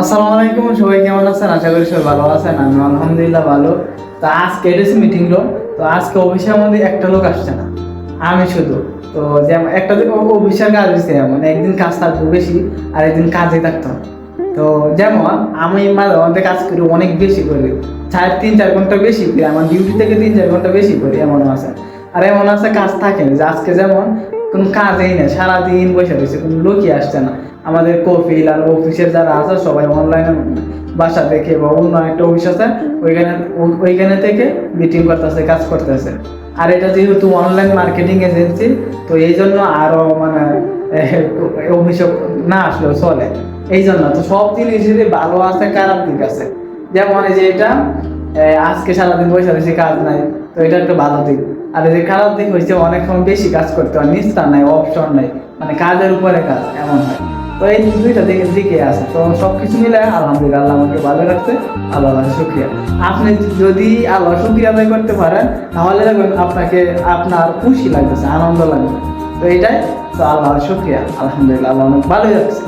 আসসালামু আলাইকুম, সবাই কেমন আছেন? আশা করি সবাই ভালো আছেন আমি আলহামদুলিল্লাহ ভালো। তো আজকে এডিসি মিটিং রুম তো আজকে অফিসের মধ্যে একটা লোক আসছে না, আমি শুধু। তো যেমন একটা দিন অফিসের কাজ হয়েছে এমন একদিন কাজ থাকবে বেশি, আর একদিন কাজে থাকতে তো যেমন আমি মাঝে কাজ করি অনেক বেশি করি, চার তিন চার ঘণ্টা বেশি করি, আমার ডিউটি থেকে তিন চার ঘণ্টা বেশি করি, এমনও আছে। আর এমন আছে কাজ থাকে যে আজকে যেমন কোনো কাজেই নেই, সারাদিন বসে রয়েছে, কোনো লোকই আসছে না। আমাদের কফিল আর অফিসের যারা আছে, সবাই অনলাইনে বাসা থেকে বা অন্য একটা অফিস আছে, ওইখানে ওইখানে থেকে মিটিং করতেছে, কাজ করতেছে। আর এটা যেহেতু অনলাইন মার্কেটিং এজেন্সি তো এই জন্য আরও মানে অভিযোগ না আসলেও চলে। এই জন্য তো সব জিনিসেরই ভালো আছে, খারাপ দিক আছে। যেমন এই যে এটা আজকে সারাদিন বসে রয়েছে, কাজ নাই, তো এটা একটা ভালো দিক। আর যে খারাপ দিক হয়েছে অনেক সময় বেশি কাজ করতে হয়, নিস্তার নাই অপশন নাই মানে কাজের উপরে কাজ, এমন হয়। তো এই দুইটা দিকের দিকে আছে, তো সব কিছু মিলে আলহামদুলিল্লাহ আল্লাহ আমাকে ভালো রাখছে আল্লাহ আল্লাহ শুক্রিয়া। আপনি যদি আল্লাহ শুক্রিয়া আদায় করতে পারেন, তাহলে দেখবেন আপনাকে আপনার খুশি লাগতেছে, আনন্দ লাগবে। তো এটাই, তো আল্লাহ শুক্রিয়া, আলহামদুলিল্লাহ, আল্লাহ অনেক ভালোই রাখছে।